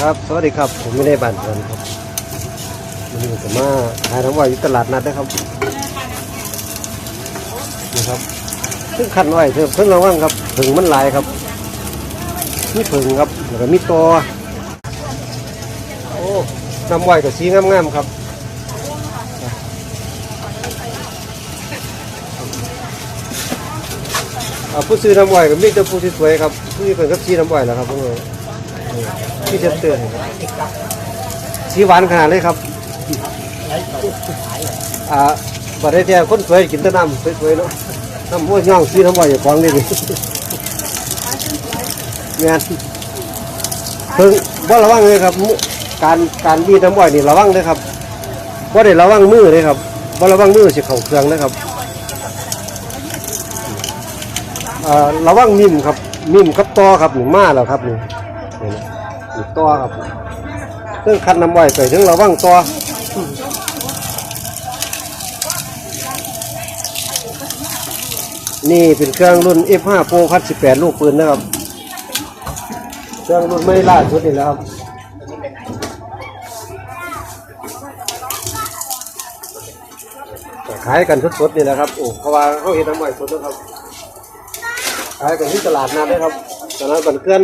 ครับ สวัสดีครับ ผมไม่ได้บันเทิงครับวันนี้ผมมาขายน้ำอ้อยอยู่ตลาดนัดนะครับนี่ครับซึ่งขันอ้อยเถอะเพิ่งระวังครับผึ่งมันหลายครับมีผึ่งครับแล้วก็มีตอโอ้น้ำอ้อยกับสีงามๆครับอ่าผู้ซื้อน้ำอ้อยก็มีแต่ผู้ที่สวยครับผู้ที่เป็นกับสีน้ำอ้อยแหละครับพวกเรา พี่จะเตือนสีหวานขนาดเลยครับอ่าบัดได้แท้คนสวยกินแต่น้ำสวยๆเนาะน้ำหัวย่องสีน้ำบ่อยอย่าควงนี่ดิงานเพิ่งบ่ระวังเลยครับ การการบีน้ำบ่อยนี่ระวังเลยครับบ่ได้ระวังมือเลยครับบ่ระวังมือสิเข้าเครื่องนะครับอ่าระวังมิ่มครับมิ่มกับตอครับหนึ่งมาแล้วครับหนี่ นี่นะอีกตัวครับเครื่องคันน้ำไว้ไปถึงระวังตัวนี่เป็นเครื่องรุ่น F5 Pro คัด18 ลูกปืนนะครับ เครื่องรุ่นไม่ล่าสุดนี่แล้วครับขายกันสดๆนี่แหละครับโอ้เพราะว่าเขาเห็นน้ำไว้สดนะครับขายกันที่ตลาดนัดนะครับตลาดบันเคลื่อน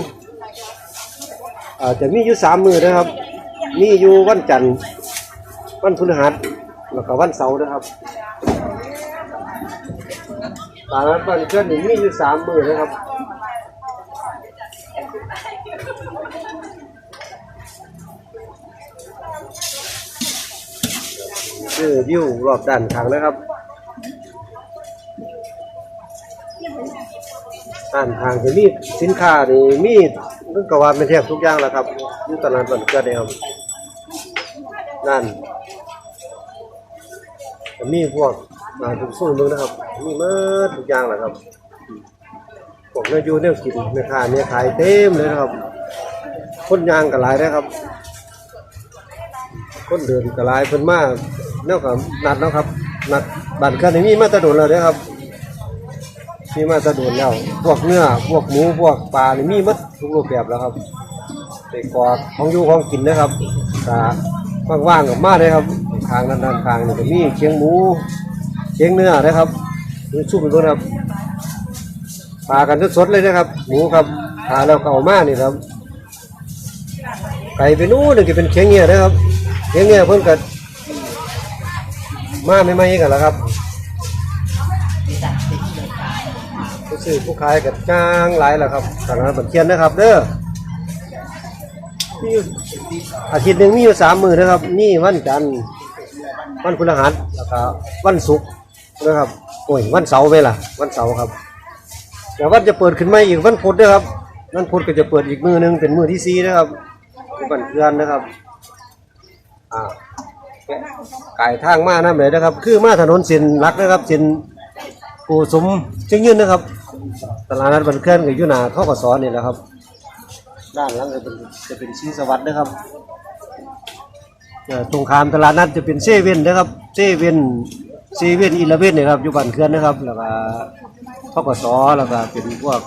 อาจจะมีอยู่สามมือนะครับ มีอยู่วันจันทร์วันพฤหัสแล้วก็วันเสาร์นะครับตอนนั้นวันเคลื่อนนี่มีอยู่สามมือนะครับคือวิวรอบด้านข้างนะครับด้านข้างจะมีสินค้านี่มี นึกกว่าเป็นแทบทุกอย่างแล้วครับยู่ตลาดบันเกิดเนี่ยครับนั่นมีพวกมาทุกส่วนเลยนะครับ มีเมื่อทุกอย่างแหละครับพวกเนื้อยูเนื้อกินเนื้อขายเนื้อขายเต็มเลยนะครับ คนยางก็หลายนะครับ คนเดินก็หลายเพิ่นมากเนาะครับนัดนะครับนัดบันเกิดนี่มีมาตะโดนแล้วเด้อครับมีมาตะโดนแล้ว พวกเนื้อ พวกหมู พวกปลานี่มีหมด ทุกรูปแบบแล้วครับไปกอดของอยู่ของกินนะครับกาว่างๆกับมาเลยครับทางนด้นทางนี่ก็มีเคียงหมูเคียงเนื้อนะครับมีชุบเป็นคนครับปลากันสดๆเลยนะครับ หมูครับทาแล้วก็เอามากนี่ครับไก่เป็นนู้นนี่ก็เป็นเคียงเงี้ยนะครับเคียงเงี้ยเพิ่นกัมาไม่ไม่กันแล้วครับ ซื้อผู้ขายกับจ้างหลายแหละครับตลาดบันเทียนนะครับเด้อมีอยู่อาทิตย์หนึ่งมีอยู่สามมือนะครับนี่วันจันทร์วันพฤหัสแล้วก็วันศุกร์นะครับโอ้ยวันเสาร์ไปล่ะ วันเสาร์ครับเดี๋ยววันจะเปิดขึ้นมาอีกวันพุธนะครับวันพุธก็จะเปิดอีกมือหนึงเป็นมือที่สี่นะครับเป็นบันเทือนนะครับอ่าไก่ทางมาน้ำเลยนะครับ คือมาถนนส้นหลักนะครับส้นปูสมจึงยืนนะครับ ตลาดนัดบันเคลื่อนกับยุนาเข้ากับสอนนี่แหละครับ ด้านหล่างจะเป็นจะเป็นชีสวัสด์นะครับตรงขามตลาดนัดจะเป็นเซเว่นนะครับเซเว่นเซเว่นอีเลเว่นนะครับอยู่บันเคลื่อนนะครับแล้วก็เข้ากับสอแล้วก็เป็นพวก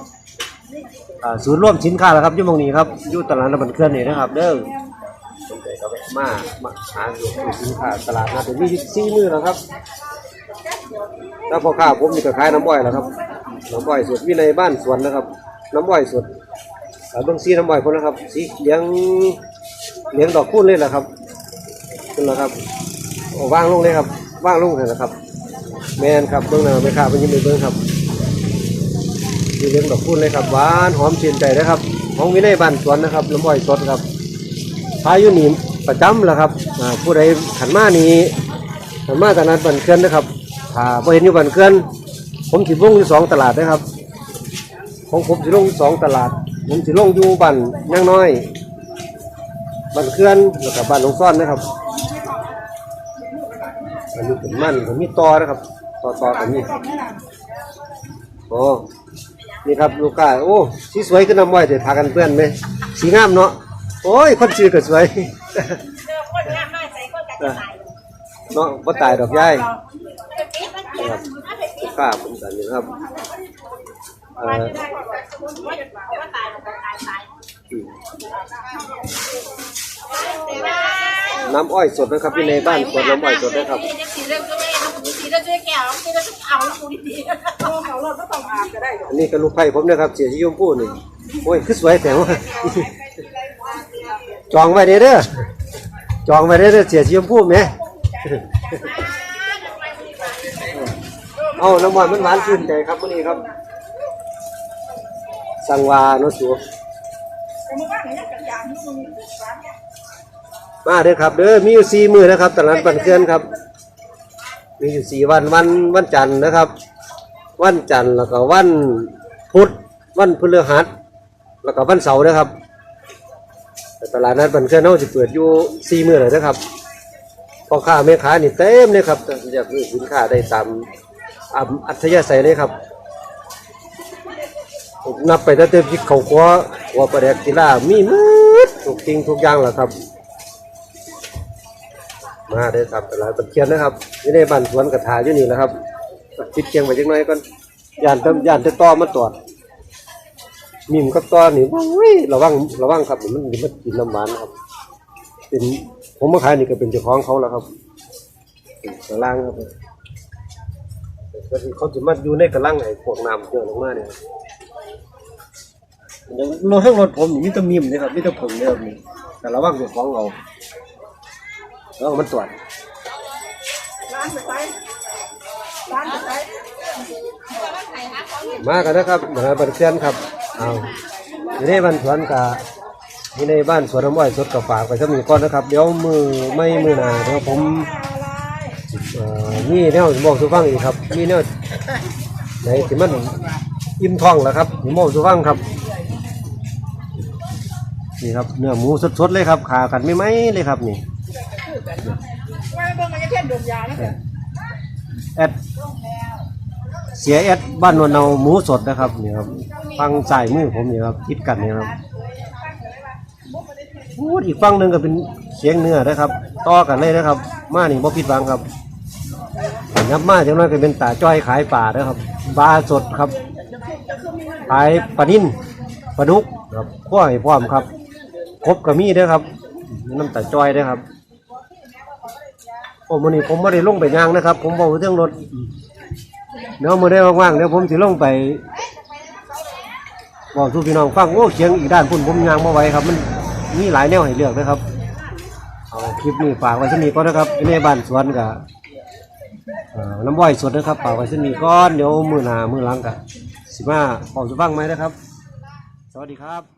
ศูนย์ร่วมสินค้าแล้วครับยุ่มองนี้ครับยู่ตลาดนัดบันเคลื่อนนี่นะครับ เด้อสนใจก็ไปมามาหาดูสินค้าตลาดนัดเดี๋ยวมีสี่มือแล้วครับแล้วพอข้าวผมนี่ก็ขายน้ำอ้อยแล้วครับ น้ำอ้อยสดวินัยบ้านสวนนะครับ น้ำอ้อยสดเอาเบื้องซีน้ำอ้อยคนนะครับสีเลี้ยงเลี้ยงดอกคูณเลยแหละครับคุณละครับเอาว่างลงเลยครับว่างลงเลยนะครับ แมนครับเบื้องหน้าไม่ข้าเป็นยังไงเบื้องครับเลี้ยงดอกคูณเลยครับหวานหอมชื่นใจนะครับของวินัยบ้านสวนนะครับน้ำอ้อยสดครับพายุหนีประจำแหละครับผู้ใดขันมานี้ขันมาจากนั้นบันเคลื่อนนะครับถ้าบ่เห็นอยู่บ้านเกือน ผมสิลงอยู่สองตลาดนะครับ ของผมสิลงอยู่สองตลาด ผมสิลงอยู่บ้านย่างน้อยบ้านเกือนแล้วก็บ้านหลวงซ่อนนะครับอันนี้เป็นมันผมมีตอนะครับตอตอกันนี่โอ้นี่ครับลูกค้าโอ้สีสวยขึ้นน้ำไว้เดี๋ยวพากันเพื่อนไหมสีงามเนาะโอ้ยคนชื่อก็สวยเจอคนงามน้อยใจคนกันจะตายเนาะบ่ตายดอกยาย เป็นปีมันเขียนถ้าเป็นปีข้าผมกันอยู่ครับเอ่มันอจะได้ว่าว่าตายเราตายตายน้ำอ้อยสดนะครับที่ในบ้านสวนน้ำอ้อยสดนะครับ สีเรื่องก็ไม่สีเรื่องด้วยแก้วสีเรื่องเอาดูดีๆเอาเขาเราก็ต้องอาบก็ได้อันนี้ก็ลูกไผ่ผมนะครับเสียที่ยมพูนี่โอ้ยคือสวยแต่ว่า จองไว้เด้อเด้อจองไว้เด้อเด้อเสียที่ยมพูไหม เอาน้ำมันมันหวานชื่นใจครับวันนี้ครับ สังวาโนสูมาเด้อครับเด้อมีอยู่สี่มือนะครับตลาดปันเคลื่อนครับ มีอยู่สี่วันวันวันจันทร์นะครับ วันจันทร์แล้วก็วันพุธวันพฤหัสแล้วก็วันเสาร์นะครับแต่ตลาดนัดบันเคื่อนเขาจะเปิดอยู่สี่มือเลยนะครับพ่อค้าแม่ค้านี่เต็มเลยครับอยากซื้อสินค้าได้ตาม อ่ำอัธยาศัยเลยครับนับไปตั้งแต่พริกเขาครัวหัวปลาแดกกีฬามีมืดทุกสิ่งทุกอย่างแหละครับ มาเด้ครับตลาดบันเคียนนะครับนี่ในบ้านสวนกระถาอยู่นี่แหละครับปิดเคียงไปจังน้อยก่อนยานต้ย่านจะต่อมาตรวจมีมกับต่อนี่โอ้ยระวังระวังครับมันมันกินน้ำหวานครับ เป็นผมมาขายนี่ก็เป็นเจ้าของเขาแล้วครับกระลังครับ ก็คือเขาจะมาอยู่ในกระลังไอ้พวกน้ำเยอะลงมาเนี่ยอย่างรถทั้งรถผมนี่มีแต่มีมนะครับมีแต่ผงเนี่ยครับนี่แต่ระวังเจ้าของเราแล้วมันตรวจร้านสุดท้ายร้านสุดท้ายมากันนะครับมาบันเชียนครับเอาอยู่ในบ้านสวนกะอยู่ในบ้านสวนน้ำอ้อยสดกับฝากไปสักหนึ่งก้อนนะครับ เดี๋ยวมือไม่มือหนาเดี๋ยวผมเอ่อมีแนวสิบอกสุฟังอีกครับ มีแนวไหนที่มันอิ่มท้องแล้วครับสิบอกสุฟังครับนี่ครับเนื้อหมูสดๆเลยครับขากันไม่ไหมเลยครับนี่ว่าเบิ่งมันจะเพ่นดมยาแล้วแอดเสียแอดบ้านนวลเนาหมูสดนะครับนี่ครับฟังสายมือผมนี่ครับคิดกันนี่ครับพูดอีกฟังหนึ่งก็เป็นเสียงเนื้อนะครับต่อกันเลยนะครับ มานี่บ่ผิดหวังครับ ยับมาจังน้อยก็เป็นตาจ้อยขายป่านะครับปลาสดครับ ขายปลานิ่นปลาดุกครับขั้วให้พร้อมครับครบกับมีด้อครับ น้ำตาจ้อยด้อครับโอ้มื้อนี้ผมไม่ได้ลงไปย่างนะครับ ผมบอกเรื่องรถเดี๋ยวมือได้ว่างๆเดี๋ยวผมสิลงไปบอกทุกพี่น้องฟังโอ้เชียงอีกด้านพุ่นผมย่างมาไว้ครับ มันมีหลายแนวให้เลือกนะครับเอาคลิปนี้ฝากไว้ที่นี่ก็นะครับในบ้านสวนกับ น้ำบ่อยสดนะครับฝากไว้ที่นี่ก่อนเดี๋ยวมือหนามือหลังกันสิมาขอกจะฟังไหมนะครับ สวัสดีครับ